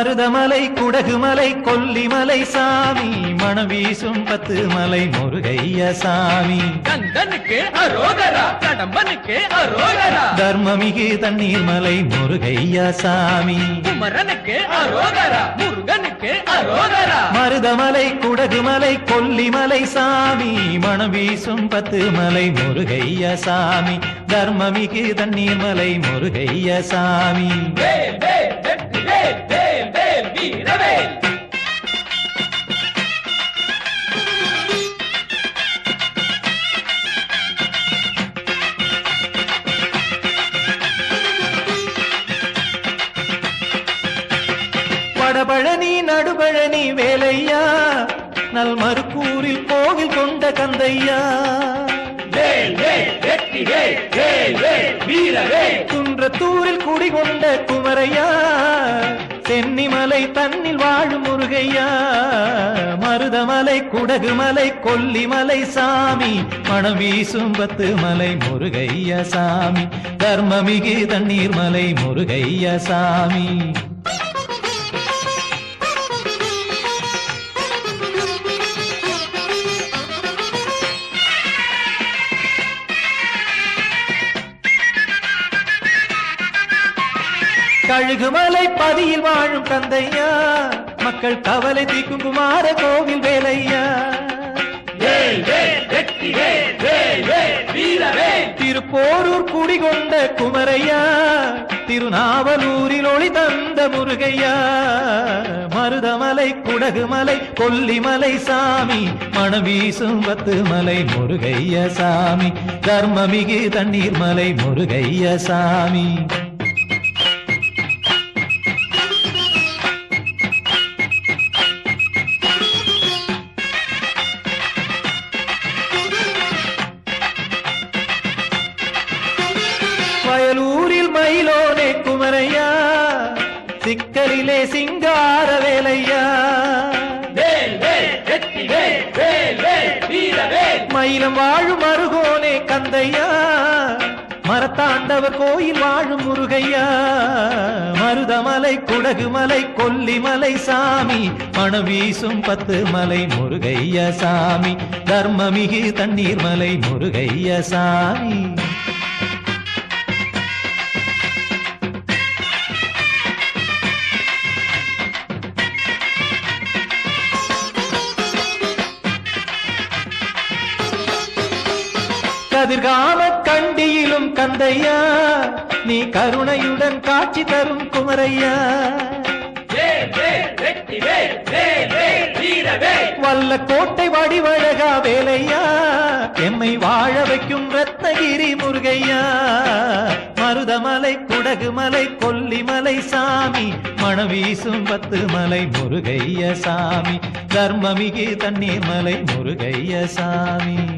மருதமலை குடகுமலை கொல்லிமலை சாமி மணம் வீசும் பத்து மலை முருகைய சாமி. கந்தனுக்கு அரோகரா கடம்பனுக்கு அரோகரா. தர்மமிகு தண்ணீர் மலை முருகைய சாமி. குமரனுக்கு அரோகரா முருகனுக்கு அரோகரா. மருதமலை குடகுமலை கொல்லிமலை சாமி மணம் வீசும் பத்து மலை முருகைய சாமி. தர்மமிகு தண்ணீர் மலை முருகைய சாமி. வேல் வேல் வடபழனி நடுபழனி வேலையா? நல் மறுக்கூரில் கோவில் கொண்ட கந்தையா குன்றத்தூரில் குடிகொண்ட குமரையா? தென்னிமலை தன்னில் வாழும் முருகையா? மருதமலை குடகுமலை கொல்லிமலை சாமி. மணம் வீசும் பத்து மலை முருகைய சாமி. தர்மமிகு தண்ணீர் மலை முருகைய சாமி. கழுகுமலை பதியில் வாழும் தந்தையா? மக்கள் கவலை தீக்கும் குமார கோவில் வேலையா? திருப்போரூர் குடிகொண்ட குமரையா? திருநாவலூரில் ஒளி தந்த முருகையா? மருதமலை குடகுமலை கொல்லிமலை சாமி. மணம் வீசும் பத்து மலை முருகைய சாமி. தர்மமிகு தண்ணீர் மலை முருகைய சாமி. வயலூரில் மயிலோனே குமரையா சிக்கலிலே சிங்கார வேலையா. மயிலம் வாழும் அருகோனே கந்தையா மரத்தாண்டவர் கோயில் வாழும் முருகையா. மருதமலை குடகுமலை கொல்லிமலை சாமி மணம் வீசும் பத்து மலை முருகைய சாமி. தர்மமிகு தண்ணீர் மலை முருகைய சாமி. கதிர்காம கண்டியிலும் கந்தையா நீ கருணையுடன் காட்சி தரும் குமரையா. வல்ல கோட்டை வடிவழகா வேலையா எம்மை வாழ வைக்கும் ரத்னகிரி முருகையா. மருதமலை குடகுமலை கொல்லிமலை சாமி மணவீசும் பத்து மலை முருகைய சாமி தர்மமிகு தண்ணீர் மலை முருகைய சாமி.